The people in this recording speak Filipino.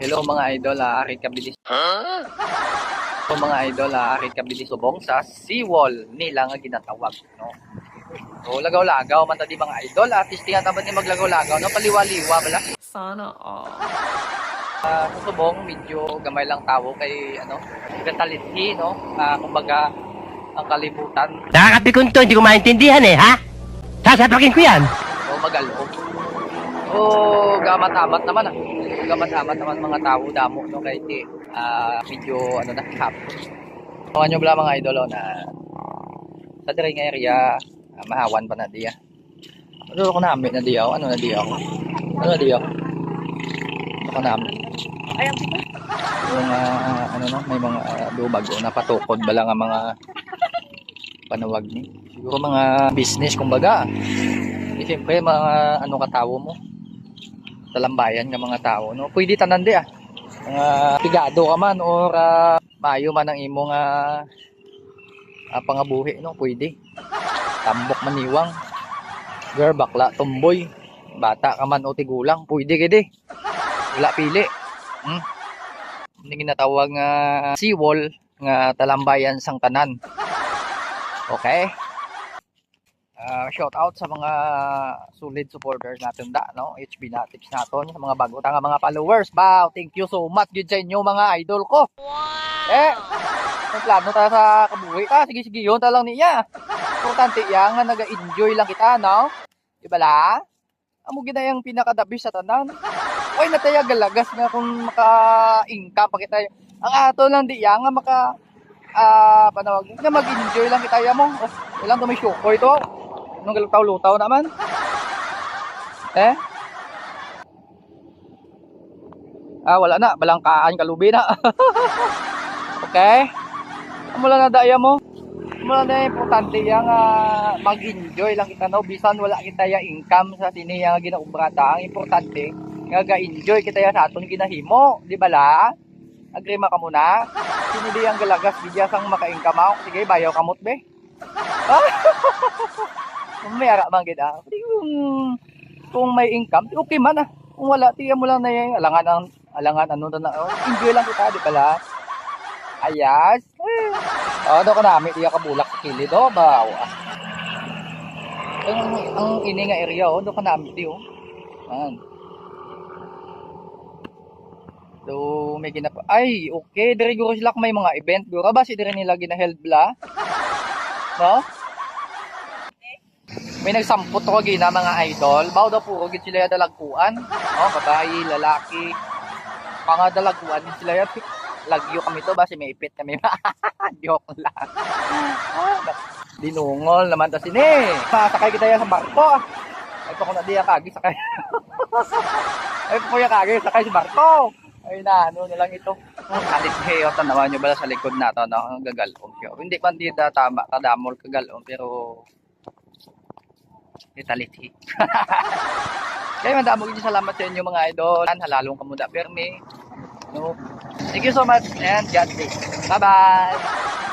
Hello mga idol, ah, aking kabilis. Hello mga idol, ah, aking kabilis subong sa seawall nila nga ginatawag, no. So lagaw-lagaw man tadi mga idol, at least tinga taban ni maglagaw-lagaw, no paliwa-liwa bala. Sana all. Ah, sa subong medyo gamay lang tawo kay ano, katalithi, no. Ah, kumbaga ang kalibutan Nakakapikon to, hindi ko maintindihan eh, ha? Sasapakin ko yan. o magalo. O gamat-amat naman ah. Gamat-amat naman mga tao damo no kay ti ah medyo ano na hapon. Mga nyo bala mga idol oh, na sa diri nga area ah, mahawan pa na diya. Ano ko namin na diya, ano na diya ako. Ano na diya? Ano ko namin. Ayan, Yung ah, ano no, may mga uh, dubag o napatukod bala nga mga panawag ni. Siguro mga business kumbaga. Eh, siyempre mga ano katawo mo. Talambayan nga mga tao no. Pwede tanan di ah. Mga pigado ka man or ah, maayo man ang imong uh, pangabuhi no, pwede. Tambok maniwang. Girl bakla tumboy. Bata ka man o tigulang, pwede kidi. Wala pili. Hmm? Hindi ginatawag nga seawall nga talambayan sang tanan. Okay? Ah, shout out sa mga solid supporters natin da, no? HB Natics naton, sa mga bago nga mga followers. Wow, thank you so much gid sa inyo mga idol ko. Eh, ang plano ta sa kabuhi ta, sige sige yun ta lang niya. Importante yan nga naga-enjoy lang kita, no? Di ba la? Amo gid na yung pinakadabis sa tanan. Oy, nataya galagas nga kung maka-income pa kita. Ang ato lang di yan nga maka ah panawag nga mag-enjoy lang kita mo. Oh, ilang to may syukoy to. Anong galutaw-lutaw naman? Eh? Ah, wala na. Balangkaan, kalubi na. okay? Mula na daya mo. Mula na importante yang ah, mag-enjoy lang kita no. Bisan wala kita ya income sa siniya nga ginaubrata. Ang importante, nga ga-enjoy kita ya sa aton ginahimo. Di ba la? Agree ka muna? Sino di ang galagas bigya sang maka-income ako? Sige, bayaw kamot be. Kung may ara man gid ah. Kung, kung may income, okay man ah. Kung wala, tiya mo lang na yung alangan ang alangan ano na oh, enjoy lang kita di pala. Ayas. Eh. Oh, do ka nami tiya ka bulak sa kilid oh, baw. ah. Ang ang ini nga area oh, do ka nami di oh. Man. So, may ginap... Ay, okay. Dire guro sila may mga event. Guro ba si dire nila ginaheld bla? No? May nagsampot ko gina mga idol. Bao daw puro gid sila dalagkuan. No, babae, lalaki. Mga dalagkuan din sila yan. Lagyo kami to ba si may ipit kami. Joke lang. Dinungol naman ta sini. Sakay kita sa barko. Ay pa ko na diya kagi sakay. Ay pa ko ya kagi sakay sa barko. Ay na, ano na lang ito. Kalit heyo, tanawan nyo ba sa likod na to, no? Gagalong. Pero, hindi man di da tama, kadamol kagalong, pero italithi. Kaya madamo gid salamat sa inyo mga idol. Halalong kamuda permi. No. Thank you so much and God bless. Bye-bye.